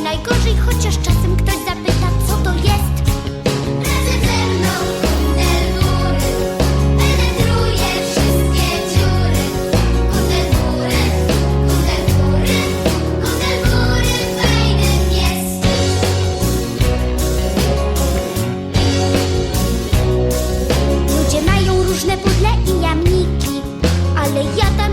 najgorzej, chociaż czasem ktoś zapyta, co to jest. Razem ze mną tunel góry penetruje wszystkie dziury. Tunel góry, tunel góry, tunel góry fajnym jest. Ludzie mają różne budle i jamniki, ale ja tak